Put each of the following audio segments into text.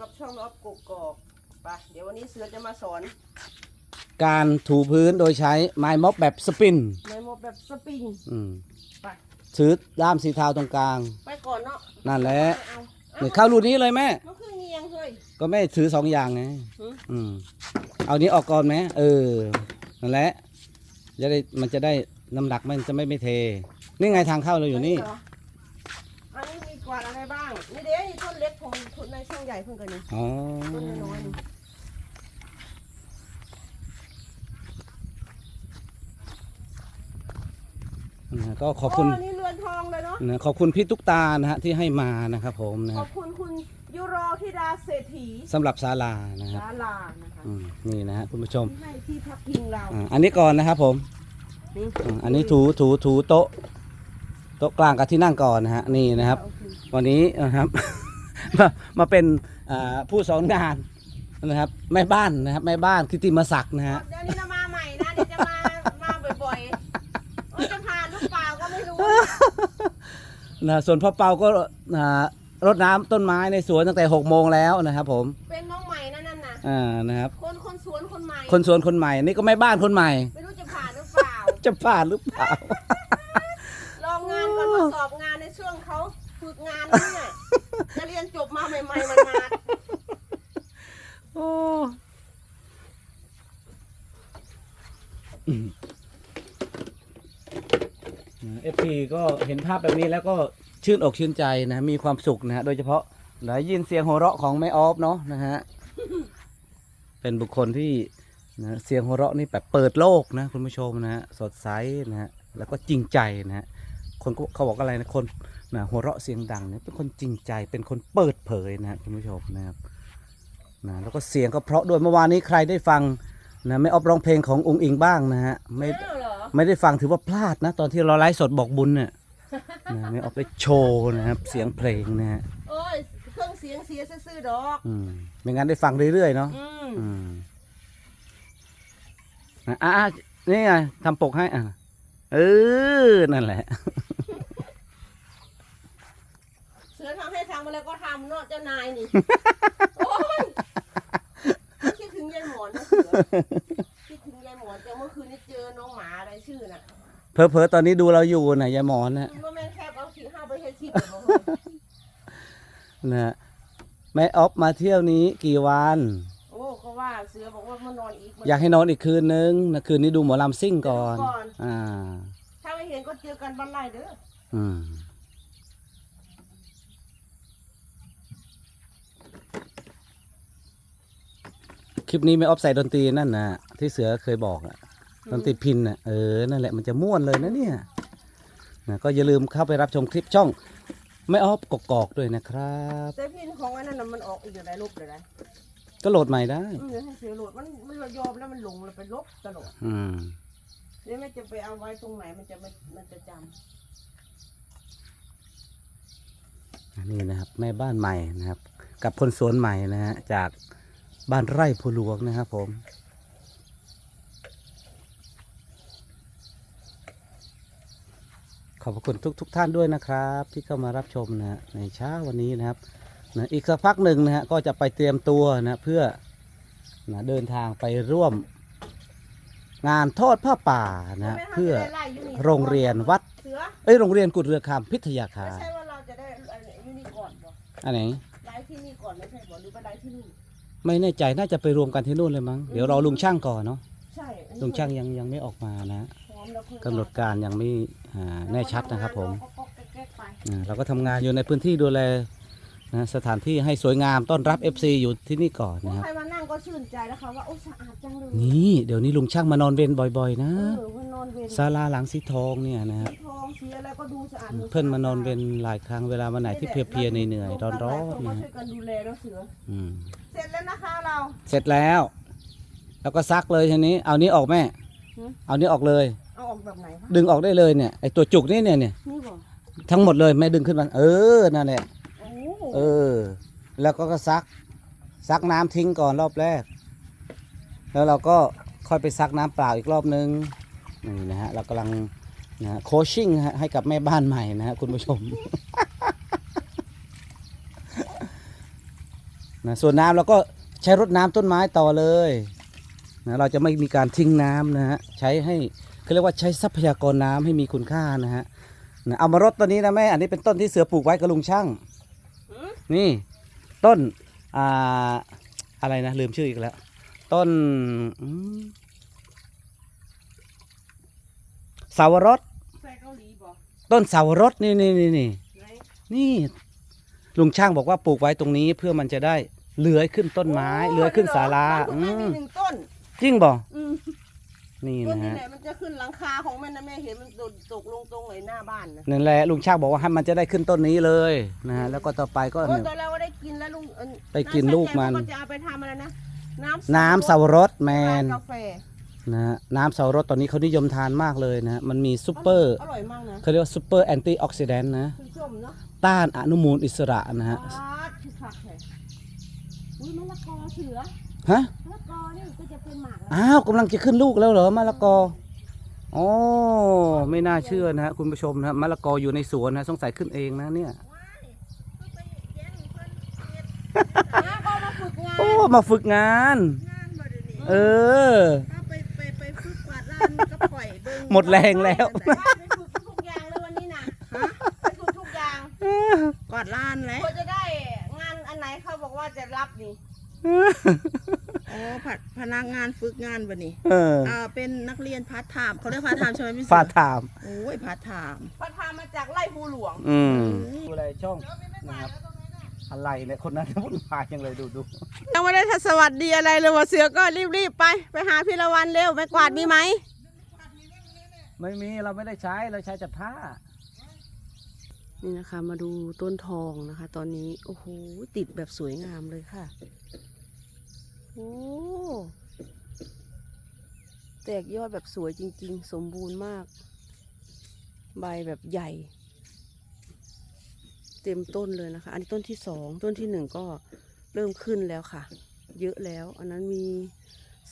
กับช่องออฟกกอกไปเดี๋ยววันนี้เสือจะมาสอนการถูพื้นโดยใช้ไม้ม็อบแบบสปินในโมแบบสปริงอืมไปถือด้ามสีเทาตรงกลาง ไปก่อนเนาะนั่นแหละเอาเนี่ยเข้ารูนี้เลยแม่ มันคือเงียงเฮ้ย ก็แม่ถือสองอย่างไงหือ อืม เอานี้ออกก่อนไหมเออ นั่นแหละ จะได้มันจะได้น้ำหนักมันจะไม่ไม่เท นี่ไงทางเข้าเราอยู่นี่ เหรอันนี้มีกวาดอะไรบ้าง นี่เดี๋ยวนี่ต้นเล็กผม ทุนในช่องใหญ่เพิ่งกันนี่อ๋อต้นน้อยๆนี่นะก็ขอบคุณโนี่เรือนทองเลยเนาะนะขอบคุณพี่ตุ๊กตานะฮะที่ให้มานะครับผมนะขคอรับบคุณคุณยูโรธิดาเศรษฐีสำหรับศาลานะครับศาลานะคะอืมนี่นะฮะคุณผู้ชมที่ให้ที่พักพิงเราอ่าอันนี้ก่อนนะครับผมนี่อ่าอันนี้ถูถูถูโต๊ะโต๊ะกลางกับที่นั่งก่อนนะฮะนี่นะครับโอเวันนี้นะครับ มามาเป็นอ่าผู้สอนงานนะครับแม่บ้านนะครับแม่บ้านกิติมศักดิ์นะฮะเดี๋ยวนี้เรามาใหม่นะเดี๋ยวจะมามาบ่อยๆเอาจะผ่านหรือเปล่าก็ไม่รู้นะส่วนพ่อเปาก็อ่ารดน้ำต้นไม้ในสวนตั้งแต่หกโมงแล้วนะครับผมเป็นน้องใหม่นั่นน่ะนะอ่านะครับ คนคนสวนคนใหม่คนสวนคนใหม่นี่ก็แม่บ้านคนใหม่ ไม่รู้จะผ่านหรือเปล่าจะผ่านหรือเปล่า ลองงานก่อนมาสอบงานในช่วงเขาฝึกงานนี่ไง จะเรียนจบมาใหม่ๆมันมาโอ้เอฟพีก็เห็นภาพแบบนี้แล้วก็ชื่นอกชื่นใจนะ มีความสุขนะฮะ โดยเฉพาะได้ยินเสียงหัวเราะของแม่ออฟเนาะนะฮะ เป็นบุคคลที่นะเสียงหัวเราะนี่แบบเปิดโลกนะ คุณผู้ชมนะฮะ สดใสนะฮะ แล้วก็จริงใจนะฮะ คนเขาบอกอะไรนะ คน นะหัวเราะเสียงดังเนี่ยเป็นคนจริงใจเป็นคนเปิดเผยนะฮะคุณผู้ชมนะครับนะแล้วก็เสียงก็เพราะด้วยเมื่อวานนี้ใครได้ฟังนะไม่ออฟร้องเพลงขององค์อิงบ้างนะฮะไม่อ้าวเหรอไม่ได้ฟังถือว่าพลาดนะ ตอนที่เราไลฟ์สดบอกบุญเนี่ยนะไม่ออฟได้โชว์นะครับเสียงเพลงนะฮะโอ้ยเครื่องเสียงเสียซื่อๆดอกอืมไม่งั้นได้ฟังเรื่อยๆเนาะอืมอืมนะอะอะนี่ไงทำปกให้อะเออนั่นแหละ เสือทำให้ทำอะไรก็ทำเนาะเจ้านายนี่ โอ้ยคิดถึงยายหมอนนะเสือคิดถึงยายหมอนแต่เมื่อคืนนี้เจอน้องหมาอะไรชื่อน่ะเพอๆตอนนี้ดูเราอยู่นะยายหมอนนะมันแม่นแคบเอาขี่ห้าไปเฮ็ดคลิปเดี๋ยวบอกเลยนะแม่ออฟมาเที่ยวนี้กี่วัน โอ้ก็ว่าเสือบอกว่ามานอนอีกอยากให้นอนอีกคืนนึงนะคืนนี้ดูหมอลำซิ่งก่อน ดูก่อน อ่า ถ้าไม่เห็นก็เจอกันบ้านไร่เด้อ อืม คลิปนี้ไม่ออฟใส่ดนตรีนั่นนะที่เสือเคยบอกอะดนตรีพินน่ะเออนั่นแหละมันจะม่วนเลยนะเนี่ยนะก็อย่าลืมเข้าไปรับชมคลิปช่องไม่ออฟกกอกด้วยนะครับแต่พินของอันนั้นน่ะมันออกอีกเดี๋ยวได้ลบเดี๋ยวได้ก็โหลดใหม่ได้อืมเดี๋ยวให้เสือโหลดมันมันยอมแล้วมันหลงแล้วไปลบตลอดอืมเดี๋ยวแม่จะไปเอาไว้ตรงไหนมันจะไม่มันจะจนี่นะครับแม่บ้านใหม่นะครับ กับคนสวนใหม่นะฮะจาก บ้านไร่ภูหลวงนะครับผมขอบพระคุณทุกทุกท่านด้วยนะครับ ที่เข้ามารับชมนะฮะในเช้าวันนี้นะครับนะอีกสักพักหนึ่งนะฮะก็จะไปเตรียมตัวนะเพื่อนะเดินทางไปร่วม งานทอดผ้าป่าำนะแม่ทำเพื่อจะได้ไล่ยู่นี่โรงเรียนวัดเสือเอ้ยโรงเรียนกุฎเรือคำพิทยาคาไม่รใช่ว่าเราจะได้อะไรอยู่นี่ก่อนบ่อันไหนไล่ที่นี่ก่อนไม่ใช่บ่หรือว่าไล่ที่นี่ ไม่แน่ใจน่าจะไปรวมกันที่นู่นเลยมั้ง เดี๋ยวรอลุงช่างก่อนเนาะ ใช่อันนี้ลุงช่างยังยังไม่ออกมานะพร้อมแล้วเพิ่งกำหนดการยังไม่อ่าแน่ชัดนะครับผมเราก็แก๊กๆไปอ่าเราก็ทำงานอยู่ในพื้นที่ดูแลนะสถานที่ให้สวยงามต้อนรับ FC อยู่ที่นี่ก่อนนะครับ ใครมานั่ง ก็ชื่นใจแล้วค่ะว่าโอ้สะอาดจังเลยนี่เดี๋ยวนี้ลุงช่างมานอนเวรบ่อย ๆ นะเออมันนอนเวรศาลาหลังสีทองเนี่ยนะครับสีทองสีอะไรก็ดูสะอาดหเพื่อนมานอนเวรหลายครั้งเวลาวันไหนที่เพลียๆเหนื่อยๆร้อนๆนะนะช่ฮะวยกันดูแลแล้วเสืออืมเสร็จแล้วนะคะเรา เสร็จแล้ว แล้วก็ซักเลยทีนี้ เอานี้ออกแม่ หือ เอานี้ออกเลย เอาออกแบบไหนคะดึงออกได้เลยเนี่ยไอตัวจุกนี่เนี่ยเนี่ยนี่บ่ทั้งหมดเลยแม่ดึงขึ้นมา เออนั่นแหละ โอ้เออ แล้วก็ก็ซัก ซักน้ำทิ้งก่อนรอบแรก แล้วเราก็ค่อยไปซักน้ำเปล่าอีกรอบนึงนี่นะฮะเรากำลังนะฮะโคชชิ่งฮะให้กับแม่บ้านใหม่นะฮะคุณผู้ชมนะส่วนน้ำเราก็ใช้รดน้ำต้นไม้ต่อเลยนะเราจะไม่มีการทิ้งน้ำนะฮะใช้ให้เขาเรียกว่าใช้ทรัพยากรน้ำให้มีคุณค่านะฮะนะเอามารดต้นนี้นะแม่ อันนี้เป็นต้นที่เสือปลูกไว้กับลุงช่างหืมนี่ต้น อ่าอะไรนะลืมชื่ออีกแล้ว ต้นอืมสาวรสแฟเกาหลีบอกต้นสาวรสนี่นี่นี่นี่ไหนนี่ลุงช่างบอกว่าปลูกไว้ตรงนี้เพื่อมันจะได้เลื้อยขึ้นต้นไม้เลื้อยขึ้นศาลาอือืมมหนึ่งต้นจริงบ่อืม นี่ต้นนะนี้ฮะแหละมันจะขึ้นหลังคาของมันนะแม่เห็นมันโดดตกลงตรงไหนหน้าบ้านนะนั่นแหละลุงช่างบอกว่าให้มันจะได้ขึ้นต้นนี้เลยนะฮะแล้วก็ต่อไปก็ โอ้เนี่ยตอนแรกว่าได้กินแล้วลุงเอิ่ได้กินลูกมันำใส่แกงเขาจะเอาไปทำอะไรนะน้ำน้ำสาวรสแมนกาแฟนะฮะน้ำสาวรสตอนนี้เขานิยมทานมากเลยนะฮะมันมีซูเปอร์อร่อยมากนะเขาเรียกว่าซูเปอร์แอนตี้ออกซิแดนต์นะคือส้มเนาะต้านอนุมูลอิสระนะฮะ ปาดคือผักเลยอุ้ยมะละกอเสือ ฮะมะละกอนี่ก็จะเป็นหมากแล้วอ้าวกำลังจะขึ้นลูกแล้วเหรอมะละกออ๋อไม่น่าเชื่อนะฮะคุณผู้ชมนะฮะมะละกออยู่ในสวนนะสงสัยขึ้นเองนะเนี่ยน้าก็มาฝึกงานโอ้มาฝึกงาน งานบ่เดี๋ยวนี้เออ ถ้าไปไปไปฝึกกวาดลานมันก็ปล่อยเบิ่งหมดแรงแล้ว ไปฝึกทุกอย่างเลยวันนี้นะไปฝึกทุกอย่างกวาดลานแล้วจะได้งานอันไหนเขาบอกว่าจะรับนี่ อ๋อผัดพนักงานฝึกงานบะนี่เอออ่าเป็นนักเรียนพาร์ทไทม์เขาเรียกพาร์ทไทม์ใช่ไหมพี่เสือฟาดถาม โอ้ยพาร์ทไทม์พัดพามาจากไร่ภูหลวง อืม ดูอะไรช่องนะครับอะไรเนี่ยคนนั้นวุ่นวายจังเลยดูดูยังไม่ได้ทักสวัสดีอะไรเลยว่าเสือก็รีบๆไป ไปหาพี่ละวันเร็วไม้กวาดมีไหมไม่มีเราไม่ได้ใช้เราใช้จับผ้า นี่นะคะ มาดูต้นทองนะคะ ตอนนี้โอ้โหติดแบบสวยงามเลยค่ะ โอ้แตกยอดแบบสวยจริง ๆ สมบูรณ์มาก ใบแบบใหญ่ เต็มต้นเลยนะคะ อันนี้ต้นที่สองต้นที่หนึ่งก็เริ่มขึ้นแล้วค่ะ เยอะแล้ว อันนั้นมี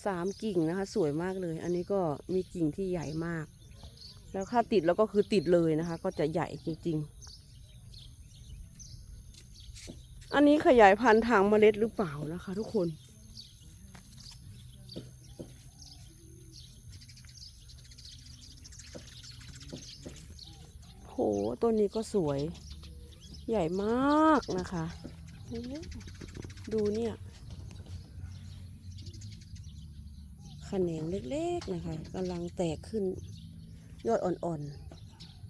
สามกิ่งนะคะ สวยมากเลย อันนี้ก็มีกิ่งที่ใหญ่มาก แล้วถ้าติดแล้วก็คือติดเลยนะคะ ก็จะใหญ่จริง ๆ อันนี้ขยายพันธุ์ทางเมล็ดหรือเปล่านะคะ ทุกคน โหต้นนี้ก็สวย ใหญ่มากนะคะ ดูเนี่ยขแขนงเล็กๆนะคะกำลังแตกขึ้น ยอดอ่อน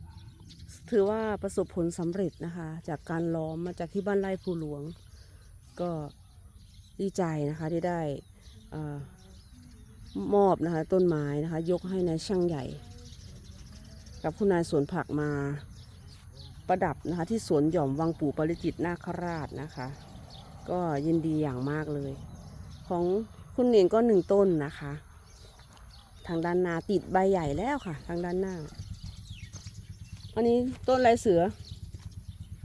ๆ ถือว่าประสบผลสำเร็จนะคะ จากการล้อมมาจากที่บ้านไร่ภูหลวง ก็ดีใจนะคะที่ได้อมอบนะคะต้นไม้นะคะ ยกให้นายช่างใหญ่ กับคุณนายสวนผักมาประดับนะคะที่สวนหย่อมวังปู่ปริจิตรนาคราชนะคะ ก็ยินดีอย่างมากเลย ของคุณเหนียงก็หนึ่งต้นนะคะ ทางด้านหน้าติดใบใหญ่แล้วค่ะ ทางด้านหน้า อันนี้ต้นลายเสือ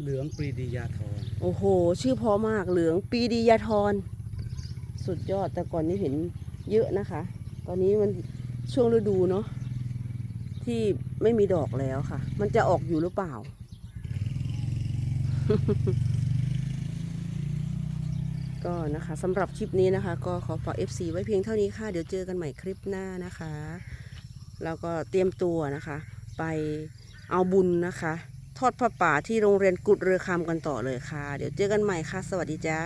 เหลืองปรีดียาทองโอ้โห ชื่อเพอมากเหลืองปีดียาทร สุดยอดแต่ก่อนนี้เห็นเยอะนะคะ ตอนนี้มันช่วงฤดูเนาะที่ ไม่มีดอกแล้วค่ะ มันจะออกอยู่หรือเปล่า ก็นะคะสำหรับคลิปนี้นะคะ ก็ขอฝาก FC ไว้เพียงเท่านี้ค่ะ เดี๋ยวเจอกันใหม่คลิปหน้านะคะ แล้วก็เตรียมตัวนะคะ ไปเอาบุญนะคะ ทอดผ้าป่าที่โรงเรียนกุดเรือคำกันต่อเลยค่ะ เดี๋ยวเจอกันใหม่ค่ะ สวัสดีจ้า